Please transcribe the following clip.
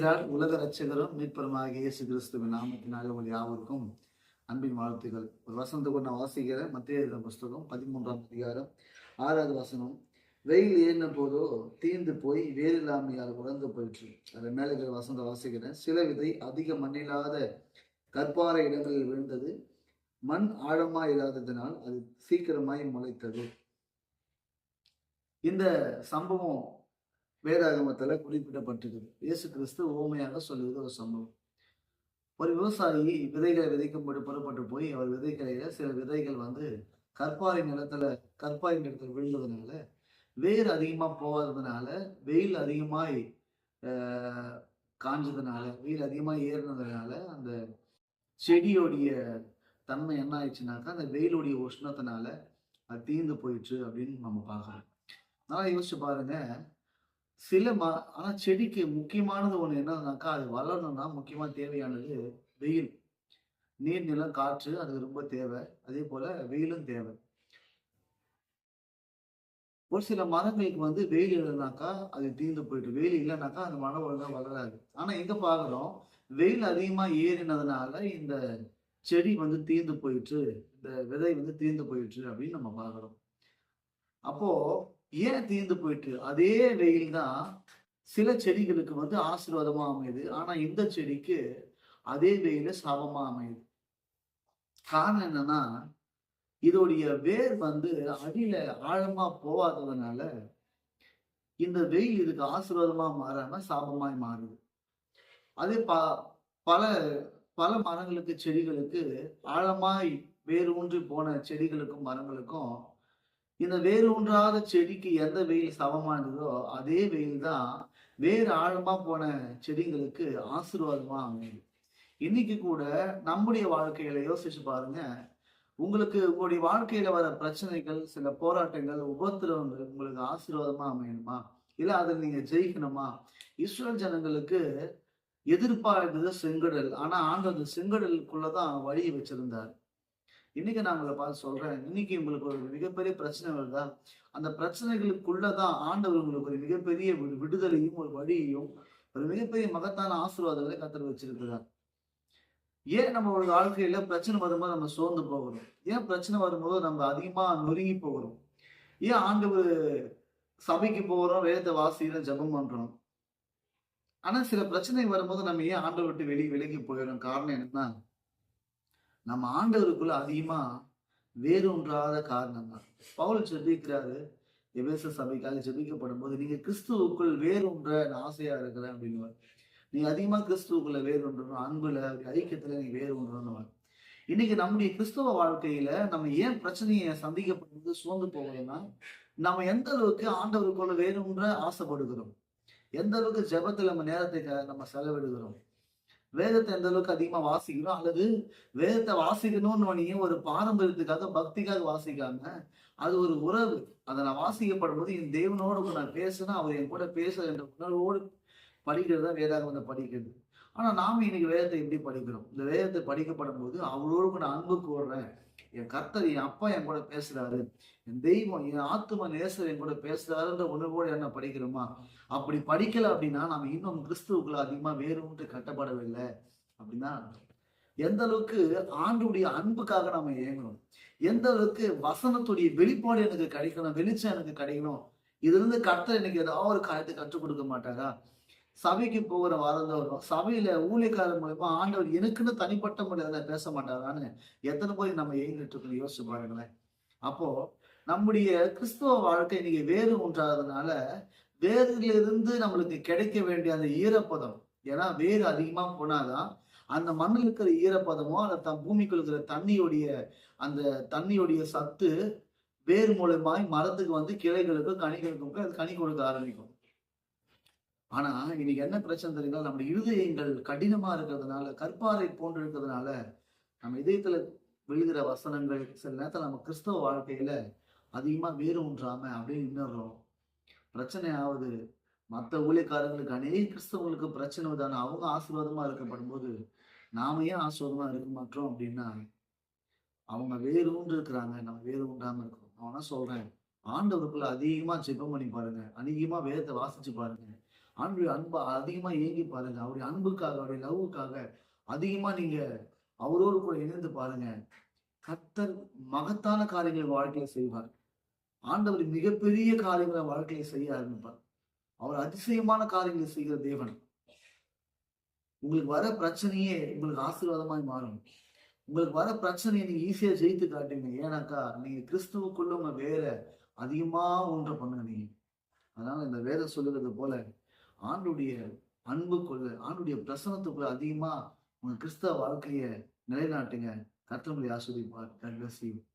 பிரைஸ்லாட் உலக ரட்சகரும் மீட்பருமாக இயேசு கிறிஸ்துவின் நாமத்தினால உங்கள் யாவருக்கும் அன்பின் வாழ்த்துகள். ஒரு வசனத்தை கூட நான் மத்திய புஸ்தகம் பதிமூன்றாம் அதிகாரம் ஆறாவது வசனம். வெயில் ஏறின போதோ தீர்ந்து போய் வேறில்லாமையால் உறந்து போயிற்று. அது மேலே இருக்கிற வசனத்தை வாசிக்கிறேன். சில விதை அதிக மண்ணில்லாத கற்பாறை இடங்களில் விழுந்தது. மண் ஆழமா இல்லாததினால் அது சீக்கிரமாய் முளைத்தது. இந்த சம்பவம் வேதாகமத்தில் குறிப்பிடப்பட்டிருக்குது. இயேசு கிறிஸ்து ஓமையாக சொல்லுவது ஒரு சம்பவம். ஒரு விவசாயி விதைகளை விதைக்கும்போது புறப்பட்டு போய் அவர் விதைக்கலையில சில விதைகள் வந்து கற்பாறை நிலத்துல கற்பாறை நிலத்தில் விழுந்ததுனால வேர் அதிகமாக போகாததுனால வெயில் அதிகமாய் காஞ்சதுனால வெயில் அதிகமாக ஏறினதுனால அந்த செடியோடைய தன்மை என்ன ஆயிடுச்சுனாக்கா அந்த வெயிலுடைய உஷ்ணத்தினால அது தீர்ந்து போயிடுச்சு அப்படின்னு நம்ம பார்க்குறோம். நல்லா யோசிச்சு பாருங்க. சில ம ஆனால் செடிக்கு முக்கியமானது ஒன்று என்னன்னாக்கா அது வளரணும்னா முக்கியமாக தேவையானது வெயில். நீர் நிலம் காற்று அது ரொம்ப தேவை. அதே போல் வெயிலும் தேவை. ஒரு சில மரங்களுக்கு வந்து வெயில் இல்லைனாக்கா அது தீர்ந்து போயிட்டு வெயில் இல்லைனாக்கா அந்த மரம் ஒழுங்காக வளராது. ஆனால் எங்கே பார்க்குறோம் வெயில் அதிகமாக ஏறினதுனால இந்த செடி வந்து தீர்ந்து போயிட்டு இந்த விதை வந்து தீர்ந்து போயிட்டு அப்படின்னு நம்ம பார்க்குறோம். அப்போது ஏன் தீர்ந்து போயிட்டு? அதே வெயில் தான் சில செடிகளுக்கு வந்து ஆசீர்வாதமா அமையுது. ஆனா இந்த செடிக்கு அதே வெயில சாபமா அமையுது. காரணம் என்னன்னா இதோடைய வேர் வந்து அடியில ஆழமா போகாததுனால இந்த வெயில் இதுக்கு ஆசீர்வாதமா மாறாம சாபமாய் மாறுது. அதே ப பல பல மரங்களுக்கு செடிகளுக்கு ஆழமாய் வேர் ஊன்றி போன செடிகளுக்கும் மரங்களுக்கும் இந்த வேறு ஒன்றாத செடிக்கு எந்த வெயில் சமமானதோ அதே வெயில் தான் வேறு ஆழமா போன செடிகளுக்கு ஆசீர்வாதமா அமையுது. இன்னைக்கு கூட நம்முடைய வாழ்க்கையில யோசிச்சு பாருங்க. உங்களுக்கு உங்களுடைய வாழ்க்கையில வர பிரச்சனைகள் சில போராட்டங்கள் உபத்திரவங்கள் உங்களுக்கு ஆசீர்வாதமா அமையணுமா? இல்ல அதில் நீங்க ஜெயிக்கணுமா? இஸ்ரேல் ஜனங்களுக்கு எதிர்பார்த்தது இருந்தது செங்கடல். ஆனா ஆண்டவர் செங்கடலுக்குள்ளதான் வழியை வச்சிருந்தார். இன்னைக்கு நான் உங்களை பார்த்து சொல்றேன். இன்னைக்கு உங்களுக்கு ஒரு மிகப்பெரிய பிரச்சனை வருதா? அந்த பிரச்சனைகளுக்குள்ளதான் ஆண்டவர் உங்களுக்கு ஒரு மிகப்பெரிய ஒரு விடுதலையும் ஒரு வழியையும் ஒரு மிகப்பெரிய மகத்தான ஆசீர்வாதங்களை கத்தர் வச்சிருக்கிறார். ஏன் நம்ம ஒரு வாழ்க்கையில பிரச்சனை வரும்போது நம்ம சோர்ந்து போகிறோம்? ஏன் பிரச்சனை வரும்போது நம்ம அதிகமா நொறுங்கி போகிறோம்? ஏன் ஆண்டவர் சபைக்கு போகிறோம் வேதத்தை வாசிக்கிறோம் ஜெபம் பண்றோம்? ஆனா சில பிரச்சனை வரும்போது நம்ம ஏன் ஆண்டவர் விட்டு வெளியே விலகி போயிடும் காரணம் என்னன்னா நம்ம ஆண்டவருக்குள்ள அதிகமா வேரூன்றாத காரணம் தான் பவுல் ஜெபிக்கிறாரு எபேச சபைக்காக ஜெபிக்கப்படும் போது நீங்க கிறிஸ்துவுக்குள் வேறு ஒன்ற ஆசையா இருக்கிறேன் அப்படின்னு நீங்க அதிகமா கிறிஸ்துவுக்குள்ள வேரூன்றணும் அன்புல அப்படி ஐக்கியத்துல நீங்க வேரூன்றணும் இன்னைக்கு நம்முடைய கிறிஸ்துவ வாழ்க்கையில நம்ம ஏன் பிரச்சனையை சந்திக்கப்படுறது சோர்ந்து போகலைன்னா நம்ம எந்த அளவுக்கு ஆண்டவருக்குள்ள வேணுன்ற ஆசைப்படுகிறோம்? எந்த அளவுக்கு ஜபத்துல நம்ம நேரத்தை நம்ம செலவிடுகிறோம்? வேதத்தை எந்த அளவுக்கு அதிகமா வாசிக்கிறோம்? அல்லது வேதத்தை வாசிக்கணும்னு நீ ஒரு பாரம்பரியத்துக்காக பக்திக்காக வாசிக்காம அது ஒரு உறவு. அதை நான் வாசிக்கப்படும் போது என் தேவனோடு நான் பேசுனா அவர் என் கூட பேச என்ற உணர்வோடு படிக்கிறது தான் வேதாகமத்தை படிக்கிறது. ஆனா நாம இன்னைக்கு வேதத்தை எப்படி படிக்கிறோம்? இந்த வேதத்தை படிக்கப்படும் போது அவரோடு நான் அன்பு கூடுறேன் என் கர்த்தர் என் அப்பா என் கூட பேசுறாரு. என் தெய்வம் என் ஆத்தும நேசர் என் கூட பேசுறாருன்ற உணர்வோடு என்ன படிக்கிறோமா? அப்படி படிக்கல அப்படின்னா நம்ம இன்னும் கிறிஸ்துவுக்குள்ள அதிகமா வேறுண்டு கட்டப்படவில்லை. அப்படின்னா எந்த அளவுக்கு ஆண்டுடைய அன்புக்காக நம்ம இயங்கணும். எந்த அளவுக்கு வசனத்துடைய வெளிப்பாடு எனக்கு கிடைக்கணும் வெளிச்சம் எனக்கு கிடைக்கணும். இதுல இருந்து கர்த்தர் எனக்கு ஏதாவது ஒரு காரியத்தை கற்றுக் கொடுக்க மாட்டாரா? சபைக்கு போகிற வரந்தவரும் சபையில ஊழியக்காரர் மூலயமா ஆண்டவர் எனக்குன்னு தனிப்பட்ட முறையில பேச மாட்டாரான்னு எத்தனை போய் நம்ம ஏங்கிட்டு இருக்கோம் யோசிச்சு பாருங்களேன். அப்போ நம்முடைய கிறிஸ்துவ வாழ்க்கை இன்னைக்கு வேறு ஒன்றாததுனால வேரிலிருந்து இருந்து நம்மளுக்கு கிடைக்க வேண்டிய அந்த ஈரப்பதம் ஏன்னா வேறு அதிகமா போனாதான் அந்த மண்ணில் இருக்கிற ஈரப்பதமோ அந்த த பூமிக்குள்ள இருக்கிற தண்ணியுடைய அந்த தண்ணியுடைய சத்து வேர் மூலமாய் மரத்துக்கு வந்து கிளைகளுக்கும் கனிகளுக்கும் அது கனி கொடுக்க ஆரம்பிக்கும். ஆனா இன்னைக்கு என்ன பிரச்சனை தெரியுங்களா நம்ம இருதயங்கள் கடினமா இருக்கிறதுனால கற்பாறை போன்று இருக்கிறதுனால நம்ம இதயத்துல விழுகிற வசனங்கள் சில நேரத்தில் நம்ம கிறிஸ்தவ வாழ்க்கையில அதிகமா வேறு ஒன்றாம அப்படியே நின்னுறோம் பிரச்சனை ஆகுது. மற்ற ஊழியக்காரங்களுக்கு அநேக கிறிஸ்தவங்களுக்கு பிரச்சனை தானே அவங்க ஆசீர்வாதமா இருக்கப்படும் போது நாம ஏன் ஆசீர்வாதமா இருக்க மாட்டோம் அப்படின்னா அவங்க வேறு ஒன்று இருக்கிறாங்க. நம்ம வேறு ஒன்றாம இருக்கோம் நான் சொல்றேன். ஆண்டவருக்குள்ள அதிகமா ஜெபம் பண்ணி பாருங்க. அதிகமா வேதத்தை வாசிச்சு பாருங்க. அன்பு அன்பை அதிகமா ஏங்கி பாருங்க. அவருடைய அன்புக்காக அவருடைய லவ்வுக்காக அதிகமா நீங்க அவரோடு கூட இணைந்து பாருங்க. கத்தர் மகத்தான காரியங்களை வாழ்க்கையில செய்வார். ஆண்டவர் மிகப்பெரிய காரியங்களை வாழ்க்கையில செய்ய ஆரம்பிப்பார் அவர் அதிசயமான காரியங்களை செய்கிற தேவன். உங்களுக்கு வர பிரச்சனையே உங்களுக்கு ஆசீர்வாதமாய் மாறும். உங்களுக்கு வர பிரச்சனையை நீங்க ஈஸியா ஜெயித்து காட்டுங்க ஏன்னாக்கா நீங்க கிறிஸ்துவுக்குள்ள உங்க வேற அதிகமா ஒன்றை பண்ணுங்க நீங்க. அதனால இந்த வேத சொல்லுகிறது போல ஆண்டுடைய அன்புக்குள்ள ஆண்டுடைய பிரசனத்துக்குள்ள அதிகமா உங்க கிறிஸ்தவ வாழ்க்கைய நிலைநாட்டுங்க கர்த்தர் உங்களை ஆஸ்வதிப்பார் God.